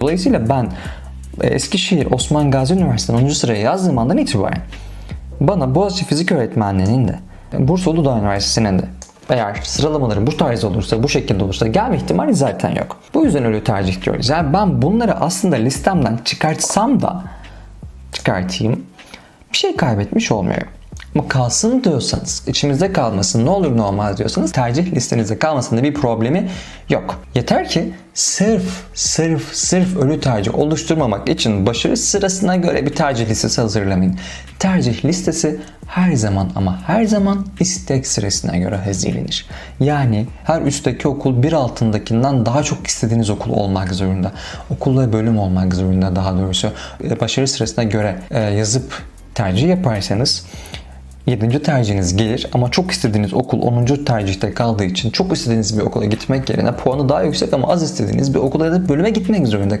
Dolayısıyla ben e, Eskişehir Osman Gazi Üniversitesi'nin 10. sıraya yazdığım andan itibaren bana Boğaziçi Fizik Öğretmenliği'nin de Bursa Uludağ Üniversitesi'nin de eğer sıralamaları bu tarz olursa, bu şekilde olursa gelme ihtimali zaten yok. Bu yüzden öyle tercih diyoruz. Yani ben bunları aslında listemden çıkartsam da çıkartayım bir şey kaybetmiş olmuyorum. Ama kalsın diyorsanız, içimizde kalmasın, ne olur ne olmaz diyorsanız tercih listenizde kalmasında bir problemi yok. Yeter ki sırf, sırf, sırf ölü tercih oluşturmamak için başarı sırasına göre bir tercih listesi hazırlamayın. Tercih listesi her zaman ama her zaman istek sırasına göre hazırlanır. Yani her üstteki okul bir altındakinden daha çok istediğiniz okul olmak zorunda. Okul bölüm olmak zorunda daha doğrusu. E, Başarı sırasına göre e, yazıp tercih yaparsanız 7. tercihiniz gelir ama çok istediğiniz okul 10. tercihte kaldığı için çok istediğiniz bir okula gitmek yerine puanı daha yüksek ama az istediğiniz bir okula ya da bölüme gitmek zorunda kalırsınız.